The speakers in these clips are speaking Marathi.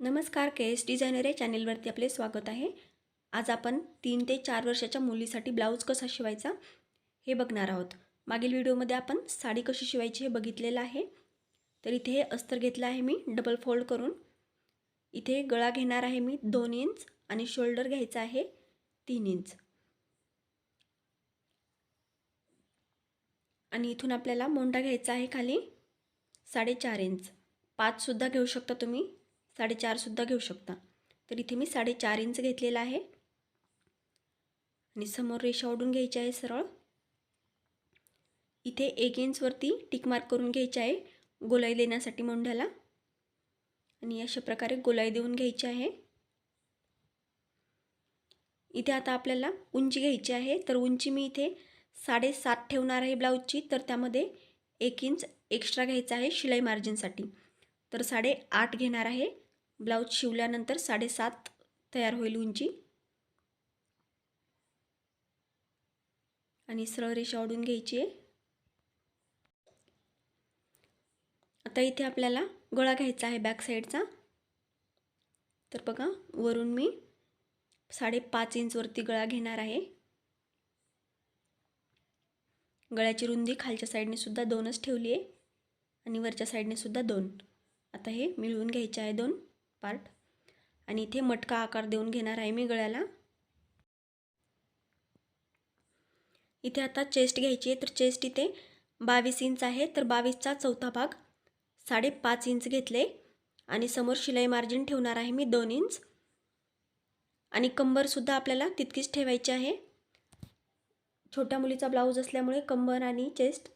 नमस्कार के एस डिझायनर या चॅनेलवरती आपले स्वागत आहे. आज आपण तीन ते चार वर्षाच्या मुलीसाठी ब्लाऊज कसा शिवायचा हे बघणार आहोत. मागील व्हिडिओमध्ये आपण साडी कशी शिवायची हे बघितलेलं आहे. तर इथे हे अस्तर घेतलं आहे मी डबल फोल्ड करून. इथे गळा घेणार आहे मी दोन इंच आणि शोल्डर घ्यायचा आहे तीन इंच. आणि इथून आपल्याला मोंडा घ्यायचा आहे खाली साडेचार इंच. पाचसुद्धा घेऊ शकता तुम्ही. साडेचारसुद्धा घेऊ शकता. तर इथे मी साडेचार इंच घेतलेला आहे. आणि समोर रेषा ओढून घ्यायची आहे सरळ. इथे एक इंचवरती टिकमार्क करून घ्यायची आहे गोलाई देण्यासाठी मोंढ्याला. आणि अशा प्रकारे गोलाई देऊन घ्यायची आहे. इथे आता आपल्याला उंची घ्यायची आहे. तर उंची मी इथे साडेसात ठेवणार आहे ब्लाऊजची. तर त्यामध्ये एक इंच एक्स्ट्रा घ्यायचा आहे शिलाई मार्जिनसाठी. तर साडे आठ घेणार आहे. ब्लाऊज शिवल्यानंतर साडेसात तयार होईल उंची. आणि सरळ रेषा ओढून घ्यायची आहे. आता इथे आपल्याला गळा घ्यायचा आहे बॅक साईडचा तर बघा वरून मी साडेपाच इंचवरती गळा घेणार आहे. गळ्याची रुंदी खालच्या साईडने सुद्धा दोनच ठेवली आहे. आणि वरच्या साईडने सुद्धा दोन. आता हे मिळवून घ्यायचे आहे दोन. पार्ट आणि इथे मटका आकार देऊन घेणार आहे मी गळ्याला. इथे आता चेस्ट घ्यायची आहे. तर चेस्ट इथे बावीस इंच आहे. तर बावीसचा चौथा भाग साडेपाच इंच घेतले. आणि समोर शिलाई मार्जिन ठेवणार आहे मी दोन इंच आणि कंबरसुद्धा आपल्याला तितकीच ठेवायची आहे. छोट्या मुलीचा ब्लाऊज असल्यामुळे कंबर आणि चेस्ट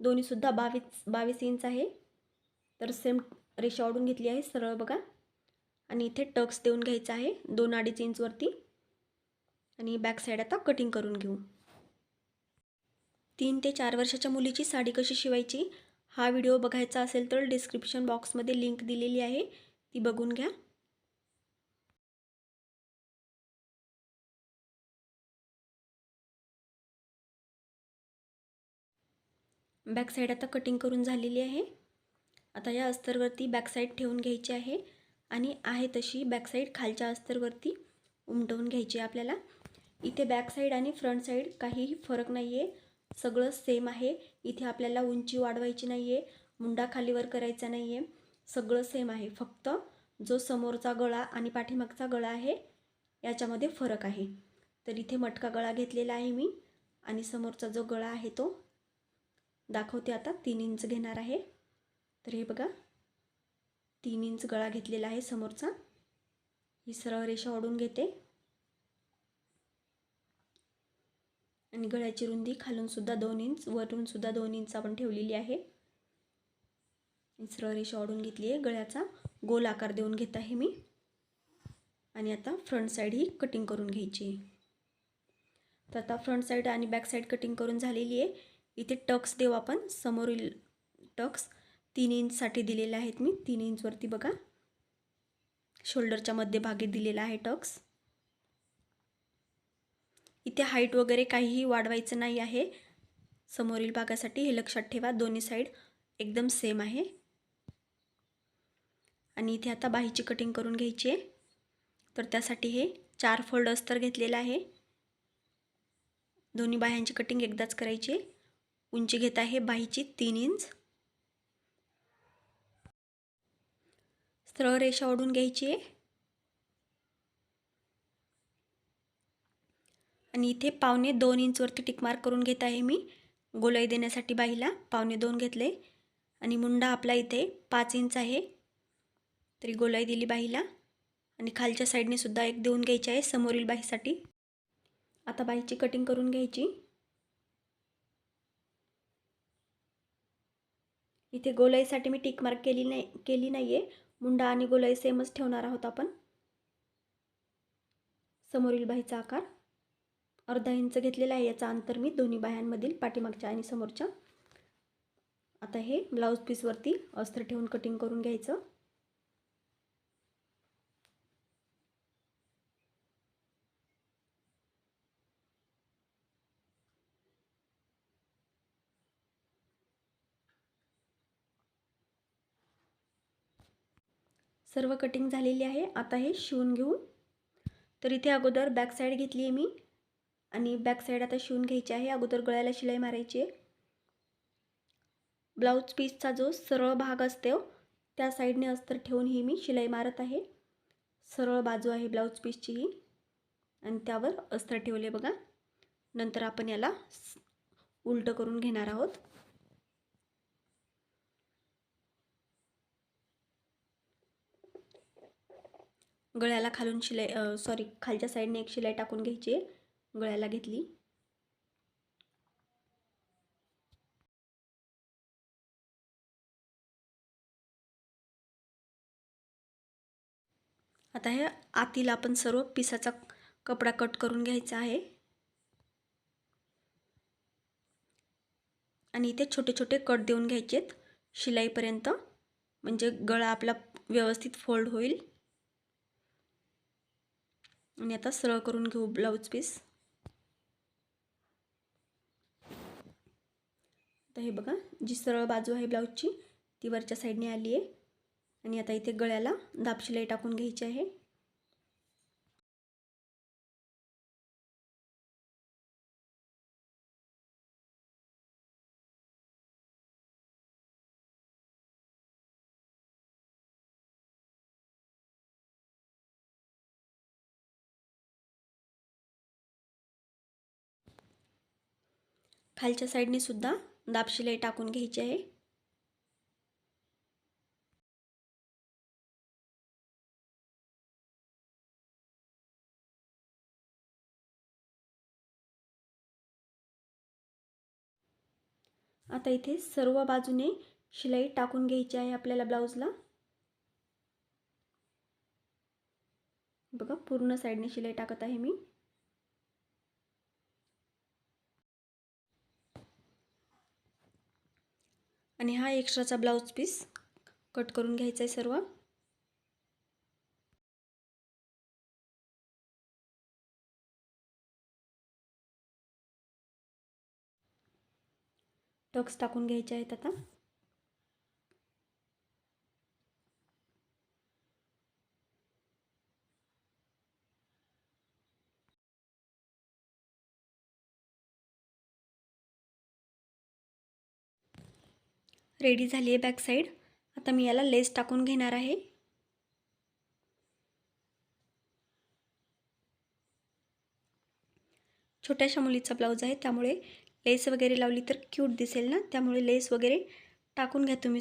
दोन्हीसुद्धा बावीस बावीस इंच आहे. तर सेम रेषा ओढून घेतली आहे सरळ बघा. आणि इथे टक्स देऊन घ्यायचं आहे दोन अडीच इंचवरती आणि बॅक साईड आता कटिंग करून घेऊ. तीन ते चार वर्षाच्या मुलीची साडी कशी शिवायची हा व्हिडिओ बघायचा असेल तर डिस्क्रिप्शन बॉक्समध्ये लिंक दिलेली आहे ती बघून घ्या. बॅक साईड आता कटिंग करून झालेली आहे. आता या अस्तरवरती बॅक साईड ठेवून घ्यायची आहे. आणि आहे तशी बॅक साईड खालच्या अस्तरवरती उमटवून घ्यायची आहे आपल्याला. इथे बॅक साईड आणि फ्रंट साईड काहीही फरक नाही आहे सगळं सेम आहे. इथे आपल्याला उंची वाढवायची नाही आहे मुंडा खालीवर करायचा नाही आहे सगळं सेम आहे. फक्त जो समोरचा गळा आणि पाठीमागचा गळा आहे याच्यामध्ये फरक आहे. तर इथे मटका गळा घेतलेला आहे मी. आणि समोरचा जो गळा आहे तो दाखवते आता तीन इंच घेणार आहे. तर हे बघा. तीन इंच गळा घेतलेला आहे समोरचा. ही सरळ रेषा ओढून घेते. आणि गळ्याची रुंदी खालूनसुद्धा दोन इंच वरूनसुद्धा दोन इंच आपण ठेवलेली आहे. सरळ रेषा ओढून घेतली आहे. गळ्याचा गोल आकार देऊन घेत आहे मी. आणि आता फ्रंट साईड ही कटिंग करून घ्यायची. तर आता फ्रंट साईड आणि बॅक साईड कटिंग करून झालेली आहे. इथे टक्स देऊ आपण. समोरील टक्स तीन इंचसाठी दिलेले आहेत मी. तीन इंचवरती बघा. शोल्डरच्या मध्यभागी दिलेला आहे टक्स. इथे हाईट वगैरे काहीही वाढवायचं नाही आहे. समोरील भागासाठी हे लक्षात ठेवा. दोन्ही साईड एकदम सेम आहे. आणि इथे आता बाहीची कटिंग करून घ्यायची आहे. तर त्यासाठी हे चार फोल्ड अस्तर घेतलेलं आहे. दोन्ही बाह्यांची कटिंग एकदाच करायची आहे. उंची घेत आहे बाहीची तीन इंच. सरळ रेषा ओढून घ्यायची आहे. आणि इथे पावणे दोन इंचवरती टिकमार्क करून घेत आहे मी. गोलाई देण्यासाठी बाईला पावणे दोन घेतले. आणि मुंडा आपला इथे पाच इंच आहे. तरी गोलाई दिली बाईला. आणि खालच्या साईडने सुद्धा एक देऊन घ्यायची आहे समोरील बाईसाठी. आता बाईची कटिंग करून घ्यायची. इथे गोलाईसाठी मी टिक मार्क केली नाही केली नाही आहे मुंडा आणि गोलाई सेमच ठेवणार आहोत आपण. समोरील बाईचा आकार. अर्धा इंच घेतलेला आहे याचा अंतर मी दोन्ही बाह्यांमधील पाठीमागच्या आणि समोरच्या. आता हे ब्लाऊज पीसवरती अस्त्र ठेवून कटिंग करून घ्यायचं. सर्व कटिंग झालेली आहे. आता हे शिवून घेऊ. तर इथे अगोदर बॅक साईड घेतली आहे मी. आणि बॅक साईड आता शिवून घ्यायची आहे. अगोदर गळ्याला शिलाई मारायची आहे. ब्लाऊज पीसचा जो सरळ भाग असतो त्या साईडने अस्तर ठेवून ही मी शिलाई मारत आहे. सरळ बाजू आहे ब्लाऊज पीसची ही. आणि त्यावर अस्तर ठेवले बघा. नंतर आपण याला उलटं करून घेणार आहोत. गळ्याला खालून शिलाई सॉरी खालच्या साईडने एक शिलाई टाकून घ्यायची आहे. गळ्याला घेतली. आता हे आतील आपण सर्व पिसाचा कपडा कट करून घ्यायचा आहे. आणि इथे छोटे छोटे कट देऊन घ्यायचे आहेत शिलाईपर्यंत. म्हणजे गळा आपला व्यवस्थित फोल्ड होईल. आणि आता सरळ करून घेऊ ब्लाऊज पीस तर हे बघा जी सरळ बाजू आहे ब्लाऊजची ती वरच्या साईडने आली आहे आणि आता इथे गळ्याला दापशिलाई टाकून घ्यायची आहे. खालच्या साईडने सुद्धा दाब शिलाई टाकून घ्यायची आहे. आता इथे सर्व बाजूने शिलाई टाकून घ्यायची आहे आपल्याला ब्लाऊजला. बघा पूर्ण साईडने शिलाई टाकत आहे मी. आणि हा एक्स्ट्राचा ब्लाऊज पीस कट करून घ्यायचा आहे सर्व. टक्स टाकून घ्यायचे आहेत आता. रेडी झाली आहे बॅक साईड आता मी याला लेस टाकून घेणार आहे. छोट्याशा मुलीचा ब्लाऊज आहे त्यामुळे लेस वगैरे लावली तर क्यूट दिसेल ना? त्यामुळे लेस वगैरे टाकून घ्या तुम्ही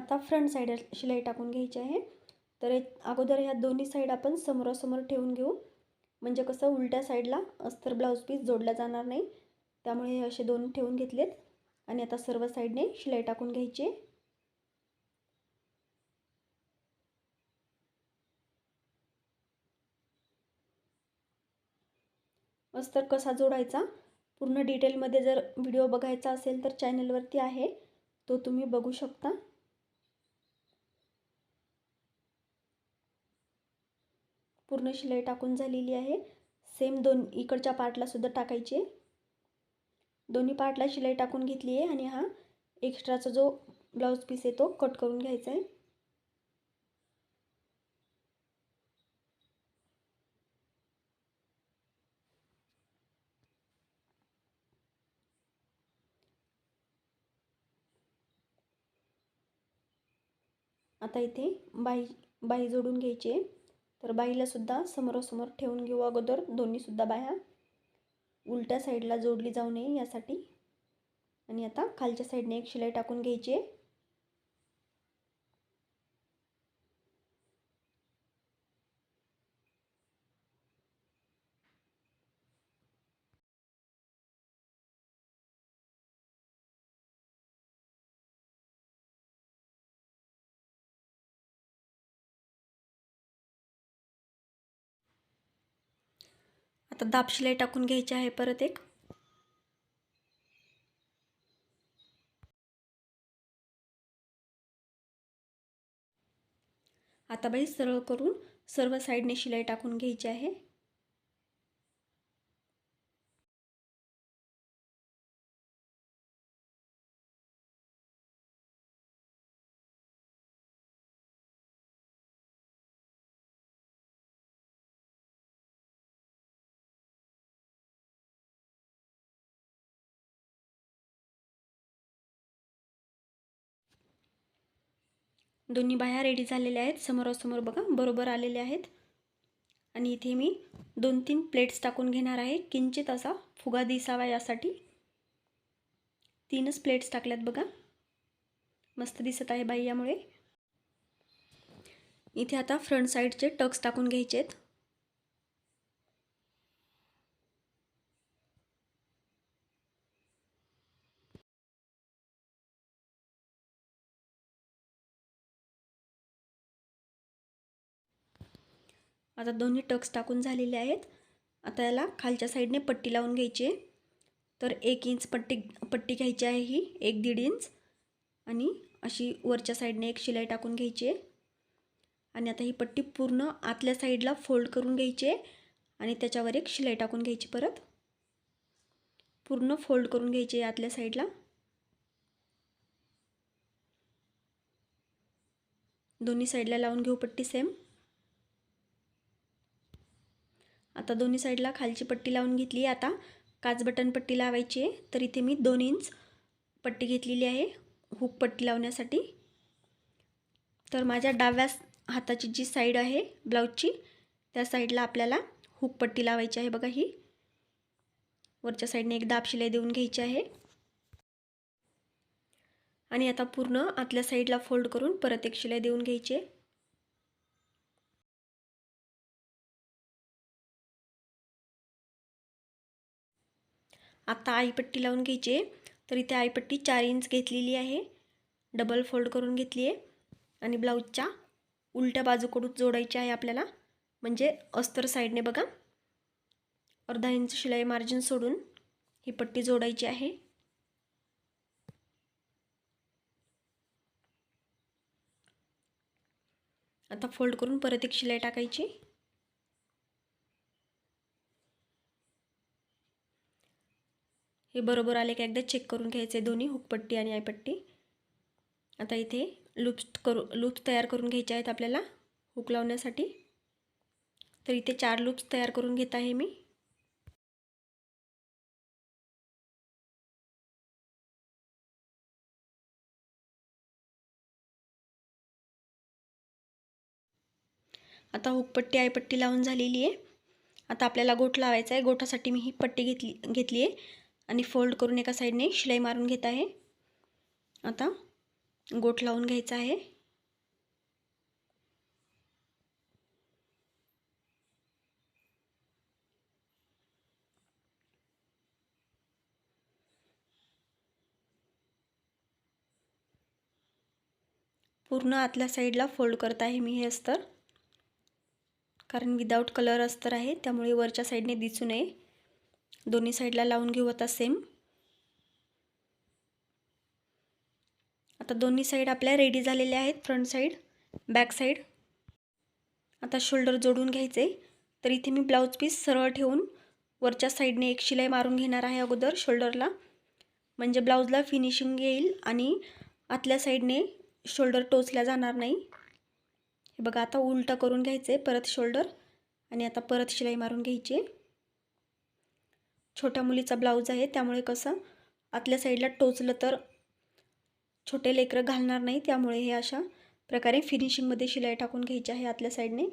आता फ्रंट साईड शिलाई टाकून घ्यायची आहे. तर अगोदर ह्या दोन्ही साईड आपण समोरासमोर ठेवून घेऊ. म्हणजे कसं उलट्या साईडला अस्तर ब्लाऊज पीस जोडला जाणार नाही. त्यामुळे हे असे दोन ठेवून घेतलेत. आणि आता सर्व साईडने शिलाई टाकून घ्यायची. अस्तर कसा जोडायचा? पूर्ण डिटेलमध्ये जर व्हिडिओ बघायचा असेल तर चॅनलवरती आहे. तो तुम्ही बघू शकता. पूर्ण शिलाई टाकून झालेली आहे. सेम दोन इकडच्या पार्टला सुद्धा टाकायची आहे. दोन्ही पार्टला शिलाई टाकून घेतली आहे आणि हा एक्स्ट्राचा जो ब्लाऊज पीस आहे तो कट करून घ्यायचा आहे. आता इथे बाई बाई जोडून घ्यायची आहे. तर बाईलासुद्धा समोरासमोर ठेवून घेऊ अगोदर. दोन्हीसुद्धा बाया उलट्या साईडला जोडली जाऊ नये यासाठी. आणि आता खालच्या साईडने एक शिलाई टाकून घ्यायची आहे. आता दाब शिलाई टाकून घ्यायची आहे परत एक. आता बाई सरळ करून सर्व साईडने शिलाई टाकून घ्यायची आहे. दोन्ही बाया रेडी झालेल्या आहेत. समोरासमोर बघा बरोबर आलेल्या आहेत. आणि इथे मी दोन तीन प्लेट्स टाकून घेणार आहे. किंचित असा फुगा दिसावा यासाठी. तीनच प्लेट्स टाकल्यात बघा. मस्त दिसत आहे बाई यामुळे. इथे आता फ्रंट साईडचे टक्स टाकून घ्यायचे आहेत आता दोन्ही टक्स टाकून झालेले आहेत. आता याला खालच्या साईडने पट्टी लावून घ्यायची आहे. तर एक इंच पट्टी पट्टी घ्यायची आहे ही एक दीड इंच. आणि अशी वरच्या साईडने एक शिलाई टाकून घ्यायची आहे. आणि आता ही पट्टी पूर्ण आतल्या साईडला फोल्ड करून घ्यायची आहे. आणि त्याच्यावर एक शिलाई टाकून घ्यायची परत. पूर्ण फोल्ड करून घ्यायची आहे आतल्या साईडला. दोन्ही साईडला लावून घेऊ पट्टी सेम. आता दोन्ही साईडला खालची पट्टी लावून घेतली आहे. आता काच बटन पट्टी लावायची आहे. तर इथे मी दोन इंच पट्टी घेतलेली आहे. हुक पट्टी लावण्यासाठी. तर माझ्या डाव्या हाताची जी साईड आहे ब्लाऊजची त्या साईडला आपल्याला हुक पट्टी लावायची आहे बघा ही. वरच्या साईडने एक दाब शिलाई देऊन घ्यायची आहे. आणि आता पूर्ण आतल्या साईडला फोल्ड करून परत एक शिलाई देऊन घ्यायची आहे. आता आईपट्टी लावून घ्यायची आहे. तर इथे आईपट्टी चार इंच घेतलेली आहे. डबल फोल्ड करून घेतली आहे. आणि ब्लाऊजच्या उलट्या बाजूकडून जोडायची आहे आपल्याला. म्हणजे अस्तर साईडने बघा. अर्धा इंच शिलाई मार्जिन सोडून ही पट्टी जोडायची आहे. आता फोल्ड करून परत एक शिलाई टाकायची. हे बरोबर आले की एकदा चेक करून घ्यायचे दोन्ही हुकपट्टी आणि आयपट्टी. आता इथे लूप्स करू लूप्स तयार करून घ्यायचे आहेत आपल्याला हुक लावण्यासाठी. तर इथे चार लूप्स तयार करून घेत आहे मी. आता हुकपट्टी आयपट्टी लावून झालेली आहे. आता आपल्याला गोठ लावायचा आहे. गोठासाठी मी ही पट्टी घेतली घेतली आहे. आणि फोल्ड करून एका साईडने शिलाई मारून घेत आहे. आता गोठ लावून घ्यायचा आहे. पूर्ण आतल्या साईडला फोल्ड करत आहे मी हे अस्तर. कारण विदाऊट कलर अस्तर आहे त्यामुळे वरच्या साईडने दिसू नये. दोन्ही साईडला लावून घेऊ आता सेम आता दोन्ही साईड आपल्या रेडी झालेल्या आहेत फ्रंट साईड बॅक साईड आता शोल्डर जोडून घ्यायचे. तर इथे मी ब्लाऊज पीस सरळ ठेवून वरच्या साईडने एक शिलाई मारून घेणार आहे अगोदर शोल्डरला म्हणजे ब्लाऊजला फिनिशिंग येईल आणि आतल्या साईडने शोल्डर टोचल्या जाणार नाही. हे बघा आता उलटं करून घ्यायचे परत शोल्डर आणि आता परत शिलाई मारून घ्यायची. छोट्या मुलीचा ब्लाऊज आहे त्यामुळे कसं आतल्या साईडला टोचलं तर छोटे लेकरं घालणार नाही त्यामुळे हे अशा प्रकारे फिनिशिंगमध्ये शिलाई टाकून घ्यायची आहे आतल्या साईडने.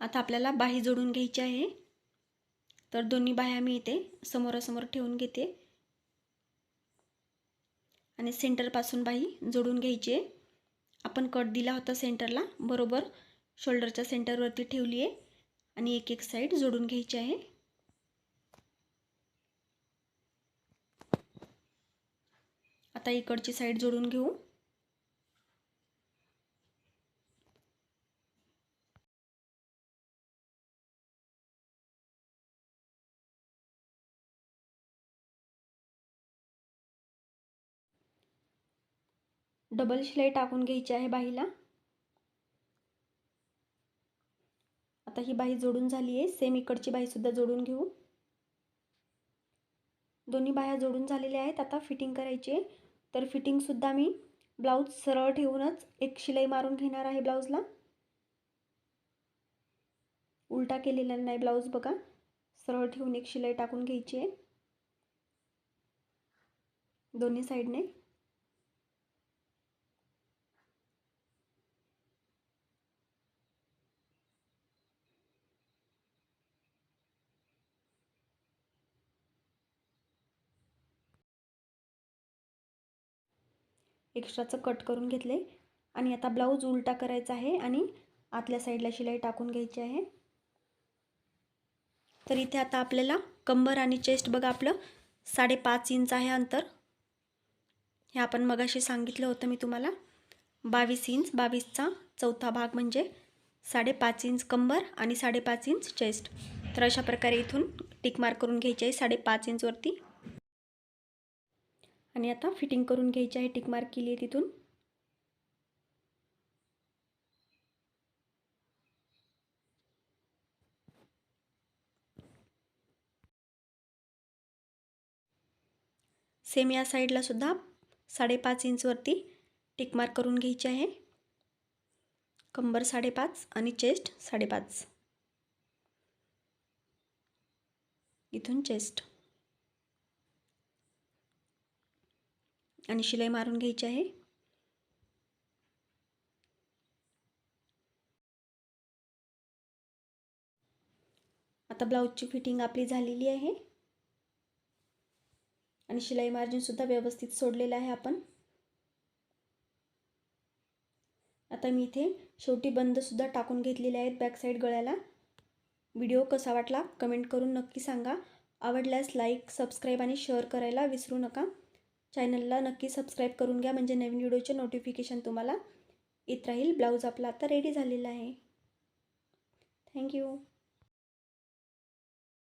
आता आपल्याला बाही जोडून घ्यायची आहे. तर दोन्ही बाह्या मी इथे समोरासमोर ठेवून घेते. आणि सेंटरपासून बाही जोडून घ्यायची आहे. आपण कट दिला होता सेंटरला बरोबर. शोल्डरच्या सेंटरवरती ठेवली आहे आणि एक एक साईड जोडून घ्यायची आहे. आता इकडची साईड जोडून घेऊ. डबल शिलाई टाकून घ्यायची आहे बाहीला आता ही बाही जोडून झाली आहे. सेम इकडची बाहीसुद्धा जोडून घेऊ. दोन्ही बाह्या जोडून झालेल्या आहेत. आता फिटिंग करायची आहे. तर फिटिंगसुद्धा मी ब्लाऊज सरळ ठेवूनच एक शिलाई मारून घेणार आहे ब्लाऊजला उलटा केलेला नाही ब्लाऊज बघा. सरळ ठेवून एक शिलाई टाकून घ्यायची आहे. दोन्ही साईडने एक्स्ट्राचं कट करून घेतले. आणि आता ब्लाऊज उलटा करायचा आहे आणि आतल्या साईडला शिलाई टाकून घ्यायची आहे. तर इथे आता आपल्याला कंबर आणि चेस्ट बघा आपलं साडेपाच इंच आहे अंतर. हे आपण मगाशी सांगितलं होतं मी तुम्हाला. बावीस इंच बावीसचा चौथा भाग म्हणजे साडेपाच इंच कंबर आणि साडेपाच इंच चेस्ट. तर अशा प्रकारे इथून टिकमार्क करून घ्यायची आहे साडेपाच इंचवरती. आणि आता फिटिंग करून घ्यायची आहे टिक मार्क केली आहे तिथून. सेम या साईडलासुद्धा साडेपाच इंचवरती टिक मार्क करून घ्यायची आहे. कंबर साडेपाच आणि चेस्ट साडेपाच. इथून चेस्ट आणि शिलाई मारून घ्यायची आहे. आता ब्लाऊजची फिटिंग आपली झालेली आहे. आणि शिलाई मार्जिनसुद्धा व्यवस्थित सोडलेलं आहे आपण. आता मी इथे शेवटी बंदसुद्धा टाकून घेतलेले आहेत बॅक साईड गळ्याला. व्हिडिओ कसा वाटला कमेंट करून नक्की सांगा. आवडल्यास लाईक सबस्क्राईब आणि शेअर करायला विसरू नका. चॅनलला नक्की सबस्क्राईब करून घ्या म्हणजे नवीन व्हिडिओचे नोटिफिकेशन तुम्हाला येत राहील. ब्लाऊज आपला आता रेडी झालेला आहे. थँक्यू